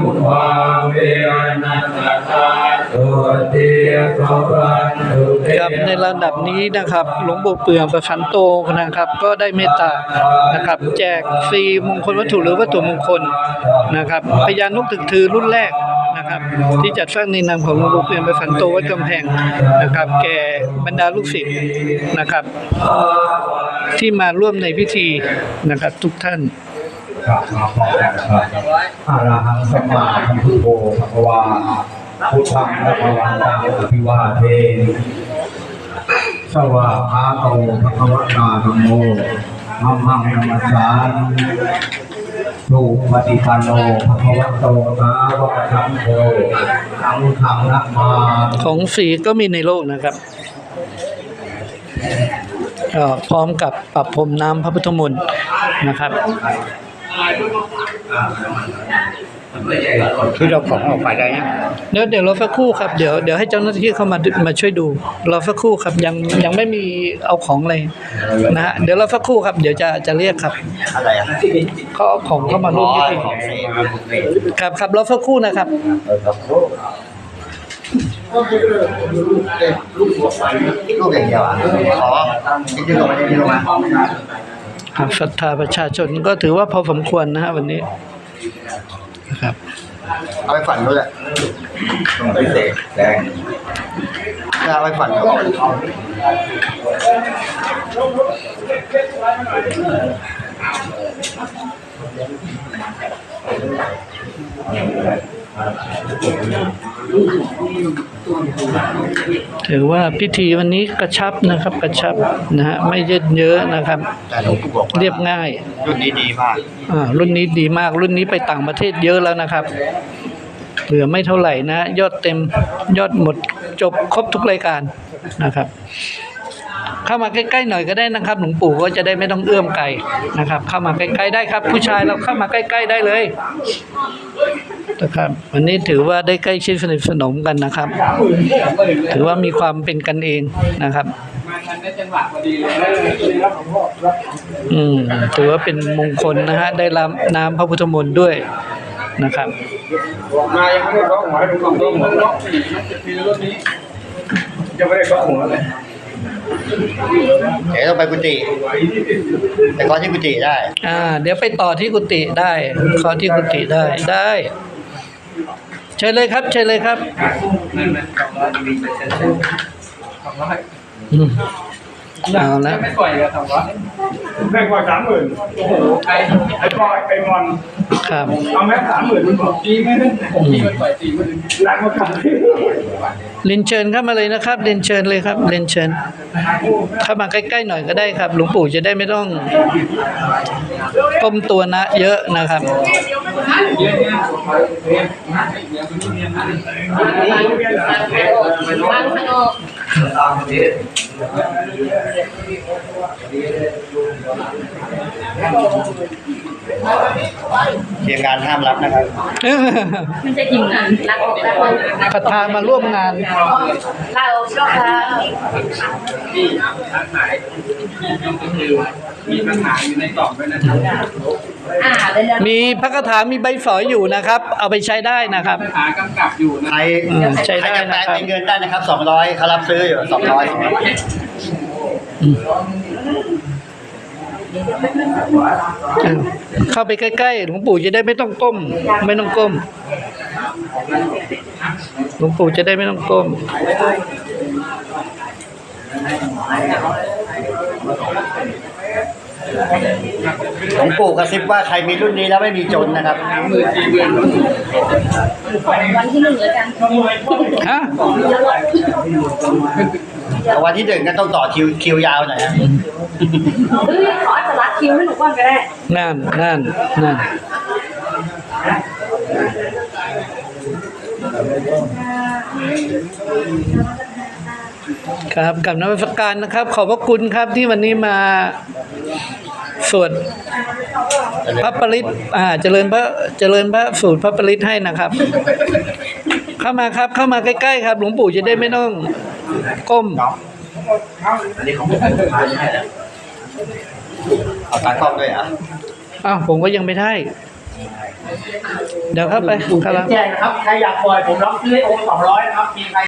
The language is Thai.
มุทาเวนัสสะตุติภวันตุเตครับในระดับนี้นะครับ หลวงปู่เปื่อประคันโตนะครับ ก็ได้เมตตานะครับ แจกฟรีมงคลวัตถุหรือวัตถุมงคลนะครับพญานุกถึกถือรุ่นแรกนะครับ ที่จัดสร้างในนามของหลวงปู่เปื่อประคันโตวัดกำแพงนะครับ แก่บรรดาลูกศิษย์นะครับ ที่มาร่วมในพิธีนะครับ ทุกท่าน ครับมาพร้อมกันครับอะระหังสัมมาสัมพุทโธภะควาพุทธังภะคะวันตังอภิวาเทสวากขาโตภะควะตาธัมโมธัมมังนัมสสามิสุปฏิปันโนภะควะโตสาวกสังโฆสังฆังนะมาของฟรีก็มีในโลกนะครับพร้อมกับปรับพรมน้ำพระพุทธมนต์นะครับ คือเราของออกไปได้ยังเดี๋ยวเดี๋ยวรอสักครู่ครับเดี๋ยวเดี๋ยวให้เจ้าหน้าที่เข้ามาดูมาช่วยดูรอสักครู่ครับยังยังไม่มีเอาของเลยนะฮะเดี๋ยวรอสักครู่ครับเดี๋ยวจะจะเรียกครับอะไรอะเขาเอาของเข้ามาร่วมพิธีของฟรีมาบุฟเฟ่ต์ครับครับรอสักครู่นะครับเออครับลูกอย่างเดียวอะขอที่ดึงออกมาได้ดึงออกมาครับ ศรัทธาประชาชนก็ถือว่าพอสมควรนะฮะวันนี้นะครับเอาไปฝันด้วยแหละต้องไปเสกแรงถ้าเอาไปฝันก็ ถือว่าพิธีวันนี้กระชับนะครับ กระชับนะฮะไม่เยืดเยอะนะครับ แต่หลวงปู่บอกว่าเรียบง่ายรุ่นนี้ดีมากอ่ารุ่นนี้ดีมากรุ่นนี้ไปต่างประเทศเยอะแล้วนะครับ เหลือไม่เท่าไหร่นะ ยอดเต็มยอดหมดจบครบทุกรายการนะครับ เข้ามาใกล้ๆหน่อยก็ได้นะครับ หลวงปู่ก็จะได้ไม่ต้องเอื้อมไกลนะครับ เข้ามาใกล้ๆได้ครับ ผู้ชายเราเข้ามาใกล้ ๆได้เลยนะครับวันนี้ถือว่าได้ใกล้ชิดสนิทสนมกันนะครับ ถือว่ามีความเป็นกันเองนะครับอืมถือว่าเป็นมงคลนะฮะได้รับน้ำพระพุทธมนต์ด้วยนะครับมายังไม่ได้ร้องหัวให้ดูก่อนร้องหัวร้องสี่มันจะมีรถนี้ยังไม่ได้ร้องหัวเลย เดี๋ยวต้องไปกุฏิแต่ก่อนที่กุฏิได้ อ่า เดี๋ยวไปต่อที่กุฏิได้ ขอที่กุฏิได้ได้ เชิญเลยครับ เชิญเลยครับ นั่นนะสองร้อยมีเปอร์เซ็นต์สองร้อยอืมเอาละไม่ปล่อยเลยสองร้อยแม่งกว่าสามหมื่นโอ้โหไอ้ไอ้บอยไอ้บอลครับเอาแม่สามหมื่นมันบอกดีไหมผมที่มันปล่อยสี่หมื่นหลังมาขายเรียนเชิญเข้ามาเลยนะครับเรียนเชิญเลยครับเรียนเชิญ เข้ามาใกล้ๆหน่อยก็ได้ครับ หลวงปู่จะได้ไม่ต้องก้มตัวนะ เยอะนะครับ เยอะเนี่ยเรียนนะเรียนเรียนนะเรียนเหรอเตรียมการห้ามรับนะครับ ไม่ใช่ทีมงานลาออกแล้วศรัทธามาร่วมงานลาออกชั่วคราวที่ค้าขายก็คือมีปัญหาอยู่ในกล่องด้วยนะครับ อ่าเดี๋ยวมีพระคาถามีใบฝอยอยู่นะครับ เอาไปใช้ได้นะครับปัญหากำกับอยู่นะใครอืมใช้ได้ใครจะแปลนะครับ เป็นเงินได้นะครับสองร้อยเขารับซื้ออยู่สองร้อยเข้าไปใกล้ๆหลวงปู่จะได้ไม่ต้องก้ม ไม่ต้องก้ม หลวงปู่จะได้ไม่ต้องก้ม หลวงปู่กระซิบว่าใครมีรุ่นนี้แล้วไม่มีจนนะครับหมื่นสี่หมื่นวันที่หนึ่งแล้วกันฮะแต่วันที่หนึ่งก็ต้องต่อคิวคิวยาวหน่อยฮะเฮ้ยขออัตลักษณ์คิวให้หนูก่อนก็ได้นั่นนั่นนั่น ครับกับนวัตการนะครับ ขอบพระคุณครับที่วันนี้มาสวดพระปริตอ่าเจริญพระเจริญพระสูตรพระปริตให้นะครับ เข้ามาครับเข้ามาใกล้ๆครับ หลวงปู่จะได้ไม่ต้องก้มเอาตากล้องด้วยเหรอะอ้าวผมก็ยังไม่ได้ เดี๋ยวเข้าไปข้างล่างแจกนะครับ ใครอยากปล่อยผมรับซื้อให้องค์สองร้อยนะครับมีใคร